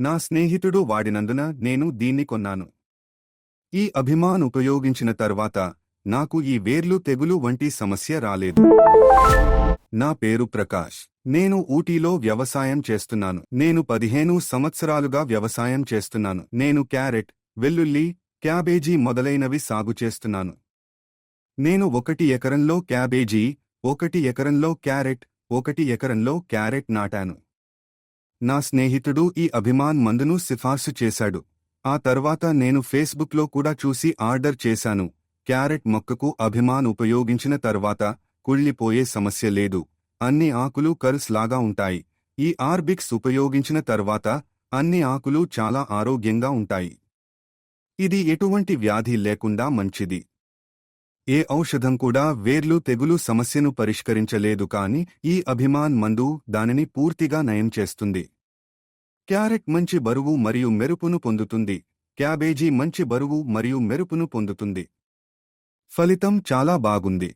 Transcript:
నా స్నేహితుడు వాడినందున నేను దీన్ని కొన్నాను. ఈ అభిమాన్ ఉపయోగించిన తర్వాత నాకు ఈ వేర్లు తెగులు వంటి సమస్య రాలేదు. నా పేరు ప్రకాష్. నేను ఊటీలో వ్యవసాయం చేస్తున్నాను. నేను పదిహేను సంవత్సరాలుగా వ్యవసాయం చేస్తున్నాను. నేను క్యారెట్ వెల్లుల్లి క్యాబేజీ మొదలైనవి సాగు చేస్తున్నాను. నేను ఒకటి ఎకరంలో క్యాబేజీ ఒకటి ఎకరంలో క్యారెట్ ఒకటి ఎకరంలో క్యారెట్ నాటాను. నా స్నేహితుడు ఈ అభిమాన్ మందును సిఫార్సు చేశాడు. ఆ తర్వాత నేను ఫేస్బుక్లో కూడా చూసి ఆర్డర్ చేశాను. క్యారెట్ మొక్కకు అభిమాన్ ఉపయోగించిన తర్వాత కుళ్ళిపోయే సమస్య లేదు. అన్ని ఆకులు కర్స్ లాగా ఉంటాయి. ఈ ఆర్బిక్స్ ఉపయోగించిన తర్వాత అన్ని ఆకులు చాలా ఆరోగ్యంగా ఉంటాయి. ఇది ఎటువంటి వ్యాధి లేకుండా మంచిది. ఏ ఔషధం కూడా వేర్లు తెగులు సమస్యను పరిష్కరించలేదు కాని ఈ అభిమాన్ మందు దానిని పూర్తిగా నయం చేస్తుంది. క్యారెట్ మంచి బరువు మరియు మెరుపును పొందుతుంది. క్యాబేజీ మంచి బరువు మరియు మెరుపును పొందుతుంది. ఫలితం చాలా బాగుంది.